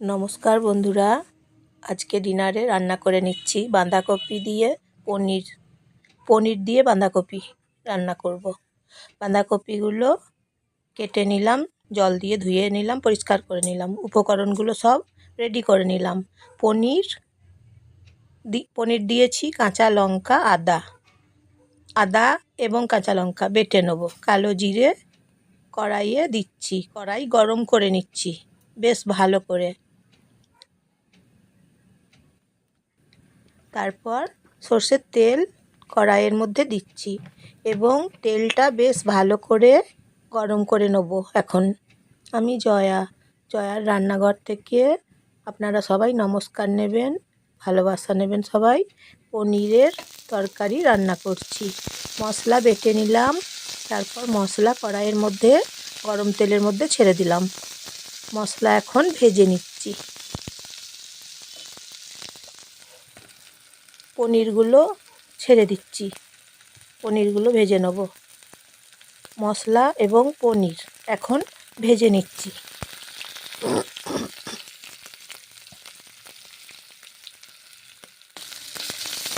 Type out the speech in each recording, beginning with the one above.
নমস্কার বন্ধুরা, আজকে ডিনারে রান্না করে নিচ্ছি বাঁধাকপি দিয়ে পনির পনির দিয়ে বাঁধাকপি রান্না করব। বাঁধাকপিগুলো কেটে নিলাম, জল দিয়ে ধুয়ে নিলাম, পরিষ্কার করে নিলাম, উপকরণগুলো সব রেডি করে নিলাম। পনির দি, পনির দিয়েছি কাঁচা লঙ্কা, আদা আদা এবং কাঁচা লঙ্কা বেটে নেব। কালো জিরে কড়াইয়ে দিচ্ছি, কড়াই গরম করে নিচ্ছি, বেশ ভালো করে। তারপর সর্ষের তেল কড়াইয়ের মধ্যে দিচ্ছি এবং তেলটা বেশ ভালো করে গরম করে নেব এখন। আমি জয়া, জয়ার রান্নাঘর থেকে আপনারা সবাই নমস্কার নেবেন, ভালোবাসা নেবেন সবাই। পনিরের তরকারি রান্না করছি। মশলা বেটে নিলাম, তারপর মশলা কড়াইয়ের মধ্যে গরম তেলের মধ্যে ছেড়ে দিলাম। মশলা এখন ভেজে নিচ্ছি। পনিরগুলো ছেড়ে দিচ্ছি। পনিরগুলো ভেজে নেব। মশলা এবং পনির এখন ভেজে নিচ্ছি।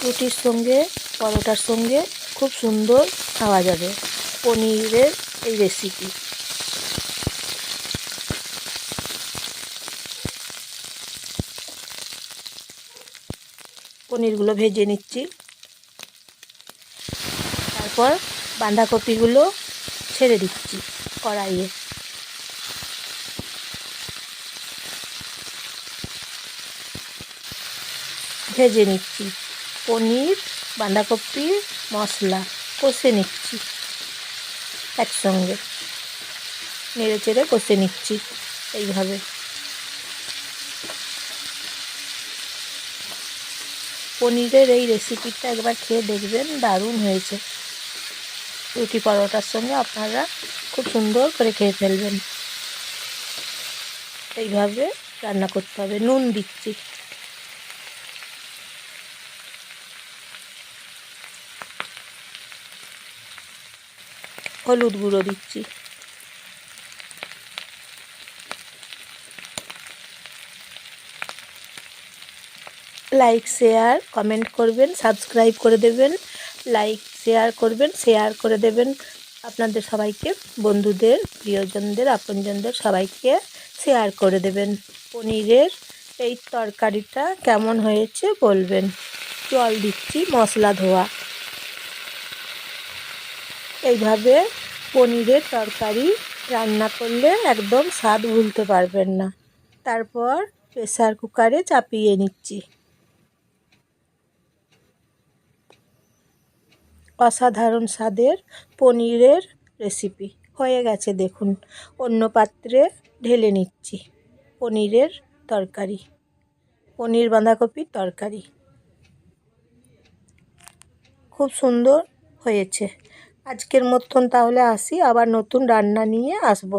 রুটির সঙ্গে, পরোটার সঙ্গে খুব সুন্দর খাওয়া যাবে। পনিরের এই রেসিপি পনিরগুলো ভেজে নিচ্ছি। তারপর বাঁধাকপিগুলো ছেড়ে দিচ্ছি কড়াইয়ে। ভেজে নিচ্ছি পনির, বাঁধাকপি, মশলা, কষে নিচ্ছি একসঙ্গে। নেড়ে চেড়ে কষে নিচ্ছি এইভাবে। পনিরের এই রেসিপিটা একবার খেয়ে দেখবেন, দারুণ হয়েছে। রুটি পরোটার সঙ্গে আপনারা খুব সুন্দর করে খেয়ে ফেলবেন। এইভাবে রান্না করতে হবে, নুন দিচ্ছি। হলুদ গুঁড়ো দিচ্ছি। লাইক শেয়ার কমেন্ট করবেন সাবস্ক্রাইব করে দেবেন লাইক শেয়ার করবেন শেয়ার করে দেবেন। আপনাদের সবাইকে, বন্ধুদের, প্রিয়জনদের, আপনজনদের সবাইকে শেয়ার করে দেবেন। পনিরের এই তরকারিটা কেমন হয়েছে বলবেন। জল দিচ্ছি, মশলা ধোয়া। এইভাবে পনিরের তরকারি রান্না করলে একদম স্বাদ ভুলতে পারবেন না। তারপর প্রেসার কুকারে চাপিয়ে নিচ্ছি। অসাধারণ স্বাদের পনিরের রেসিপি হয়ে গেছে দেখুন, অন্য পাত্রে ঢেলে নিচ্ছি পনিরের তরকারি, পনির বাঁধাকপির তরকারি। খুব সুন্দর হয়েছে। আজকের মতন তাহলে আসি, আবার নতুন রান্না নিয়ে আসব।